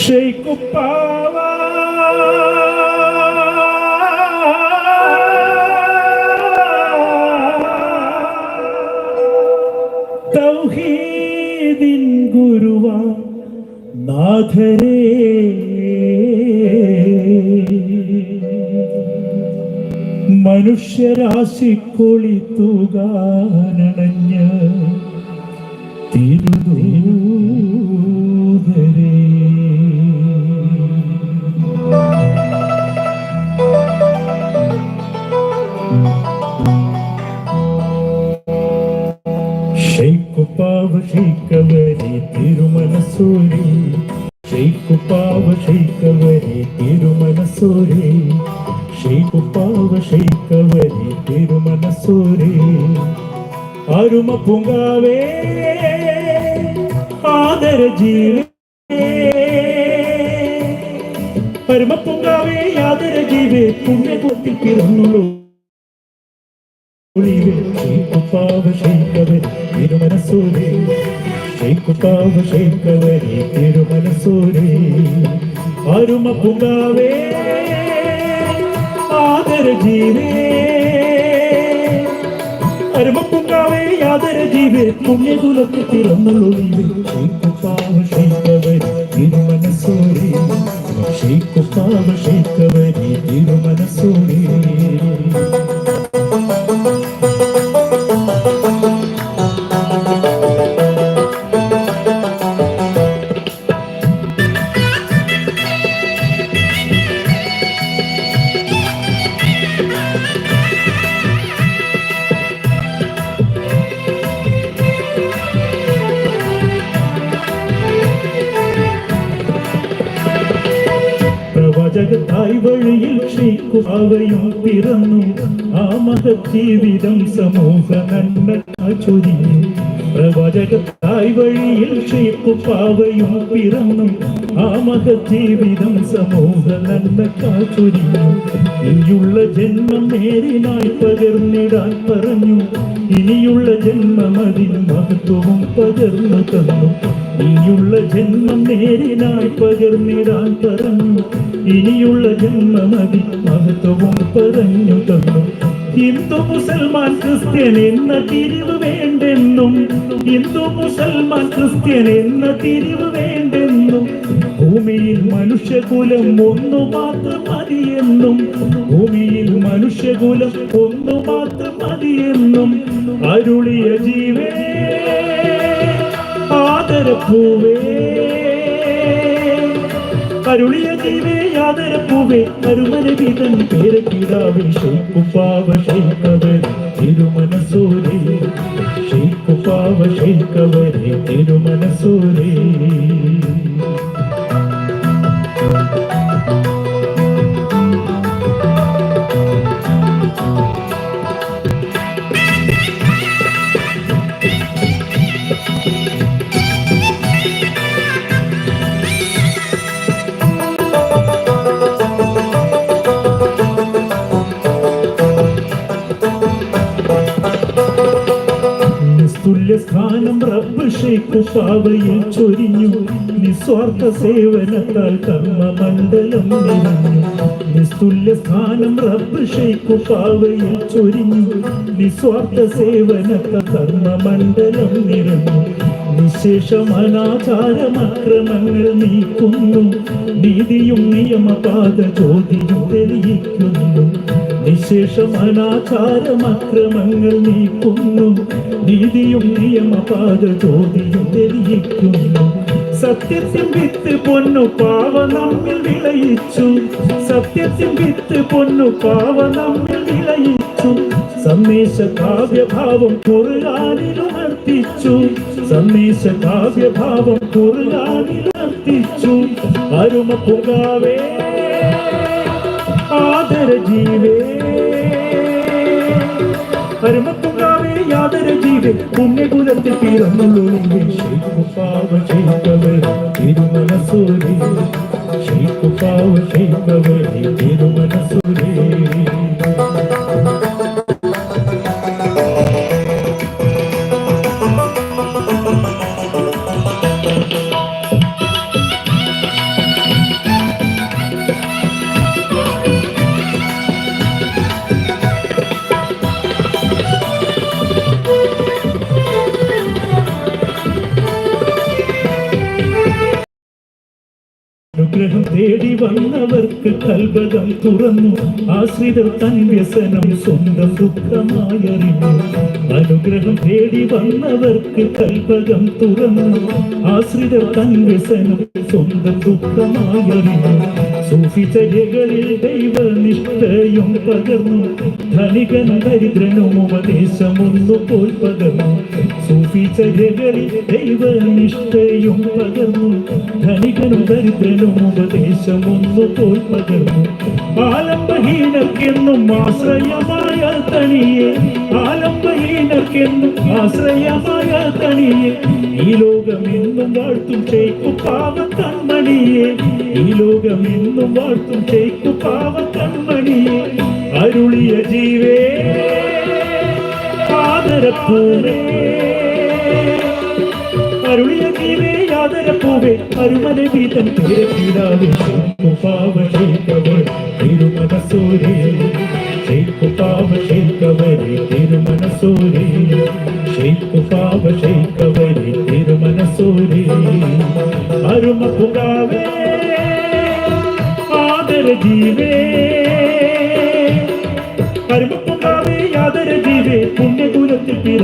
ഷെയ്ക്കുപ്പാവ തൗഹീദിൻ ഗുരുവ നാഥരേ. മനുഷ്യരാശിക്കൊളി തൂകാനണഞ്ഞ് ഷെയ്ക്കുപ്പാവ ഷെയ്ക്കവരെ തിരുമനസൂരി ഷെയ്ക്കുപ്പാവ ഷെയ്ക്കവരെ തിരുമനസൂരി ഷെയ്ക്കുപ്പാവ ഷെയ്ക്കവരെ തിരുമനസൂരി അരുമ പൂങ്കാവേ ആദര ജീവേ പരമ പൂങ്കാവേ ആദര ജീവേ പുണ്യ കൊത്തി പിറന്നുള്ളൂ. തിരുമനസൂരി ഷെയ്ക്കുപ്പാവ ഷെയ്ക്കവരെ തിരുമനസൂരി അരുമ പൂങ്കാവേ ആദര ജീവേ അരുമപ്പുങ്കാവേ യാതൊരു ജീവേ പുണ്യകുലത്തിൽ പിറന്നുള്ളൊളിവേ ഷെയ്ക്കുപ്പാവ ഷെയ്ക്കവരെ തിരുമനസൂരി ഷെയ്ക്കുപ്പാവ ഷെയ്ക്കവരെ തിരുമനസൂരി പ്രവചകത്തായി വഴിയിൽ ക്ഷയിക്കുകയും പിറന്നു. ആ മഹജീവിതം സമൂഹ നന്മ ചൊരിഞ്ഞു. പ്രവചകത്തായി വഴിയിൽ ക്ഷയിക്കുകയും പിറന്നു. ആ മഹജീവിതം സമൂഹ നന്മ ഇനിയുള്ള ജന്മം നേരിനായി പകർന്നിടാൻ പറഞ്ഞു. ഇനിയുള്ള ജന്മം അതിന് മഹത്വവും പകർന്നു തന്നു. ഇനിയുള്ള ജന്മം നേരിനായി പകർന്നിടാൻ പറഞ്ഞു. ഇനിയുള്ള ജന്മമതി മഹത്വവും പറഞ്ഞു തന്നു. ഹിന്ദു മുസൽമാൻ ക്രിസ്ത്യൻ എന്ന തിരിവ് വേണ്ടെന്നും. ഹിന്ദു മുസൽമാൻ ക്രിസ്ത്യൻ എന്ന തിരിവ് വേണ്ടെന്നും. ഭൂമിയിൽ മനുഷ്യകുലം ഒന്നു മാത്രം മതിയെന്നും. ഭൂമിയിൽ മനുഷ്യകുലം ഒന്നു മാത്രം മതിയെന്നും. അരുളിയ ജീവേ ആദരപ്പൂവേ. അരുളിയ ജീവേ ആദരപ്പൂവേ അരുമരവിതൻ പേരക്കിടാവേ ഷെയ്ക്കുപ്പാവ തിരുമനസൂരേ ഷെയ്ക്കുപ്പാവ ഷെയ്ക്കവരെ തിരുമനസൂരേ നിസ്തുല്യ സ്ഥാനം റബ്ബ് ഷെയ്ഖ് പാവയിൽ ചൊരിഞ്ഞു. നിസ്വാർത്ഥ സേവനത്താൽ കർമ്മമണ്ഡലം നിറഞ്ഞു. നിസ്തുല്യ സ്ഥാനം റബ്ബ് ഷെയ്ഖ് പാവയിൽ ചൊരിഞ്ഞു. നിസ്വാർത്ഥ സേവനത്താൽ കർമ്മമണ്ഡലം നിറഞ്ഞു. നിശേഷം അനാചാരമക്രമങ്ങൾ നീക്കുന്നു. നീതിയും നിയമപാത ചോദ്യം തെളിയിക്കുന്നു. നിശേഷം അനാചാരമക്രമങ്ങൾ നീക്കുന്നു. നീതിയും നിയമപാത ചോദ്യം തെളിയിക്കുന്നു. സത്യത്തിൻ വിത്ത് പൊന്നു പാവ നമ്മിൽ വിളയിച്ചു. സത്യത്തിൻ വിത്ത് പൊന്നു പാവ നമ്മിൽ വിളയിച്ചു. സന്ദേശ കാവ്യഭാവം കുറുകാനിലുണർത്തിച്ചു സന്ദേശ കാവ്യഭാവം കുറുകാനിലുണർത്തിച്ചു അരുമ പുകാവേ ആദര ജീവേ. അരുമപ്പുകാവേ യാതൊരു ജീവേ. പുണ്യകുലത്തിൽ പിറന്നുള്ളൂ തിരുമനസൂരി ഷെയ്ക്കുപ്പാവ ഷെയ്ക്കവേ തിരുമനസൂരി വന്നവർക്ക് കൽബകം തുറന്നു. ആശ്രിതർ തൻ വ്യസനം സ്വന്തം ദുഃഖമായറിഞ്ഞു. അനുഗ്രഹം തേടി വന്നവർക്ക് കൽബകം തുറന്നു. ആശ്രിതർ തൻ വ്യസനം സ്വന്തം ദുഃഖമായറിഞ്ഞു. സൂഫിചര്യകളിൽ ദൈവനിഷ്ഠയും പകർന്നു. ധനികനും ദരിദ്രനും ഉപദേശമൊന്നു പോൽ പകർന്നു സൂഫിചര്യകളിൽ ദൈവനിഷ്ഠയും പകർന്നു. ധനികനും ദരിദ്രനും ഉപദേശമൊന്നു പോൽ പകർന്നു. ആലംബഹീനർക്കെന്നും ആശ്രയമായ തണിയെ ആലംബഹീനക്കെന്നും ആശ്രയമായ തണിയെ ഈ ലോകമെന്നും വാഴ്ത്തും ചേക്കു പാവ കൺമണിയെ ഈ ലോകമെന്നും വാഴ്ത്തും ചേക്കു പാവ കൺമണിയെ അരുളിയ ജീവേ ആദരപ്പൂരേ അരുളിയ ജീവേ യാതരപ്പൂവേ അരുമല വീതം തിരക്കിടാതെ പാവശേക്കവർ തിരുമനസൂരേ ഷെയ്ഖു പാവശേക്കവരെ തിരുമനസൂരേ ഷെയ്ഖു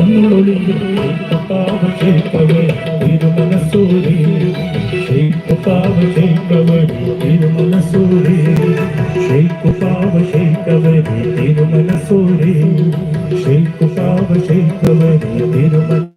പുണ്യകുലത്തിൽ പിറന്നുള്ളൊളിയും പാവശേക്കവേ തിരുമനസൂരി ഷെയ്ഖ് പാവശേക്കവേ തിരുമനസൂരി ഷെയ്ഖ് പാവശേക്കവേ തിരുമനസൂരി ഷെയ്ഖ് പാവശേക്കവേ തിരുമനസൂരി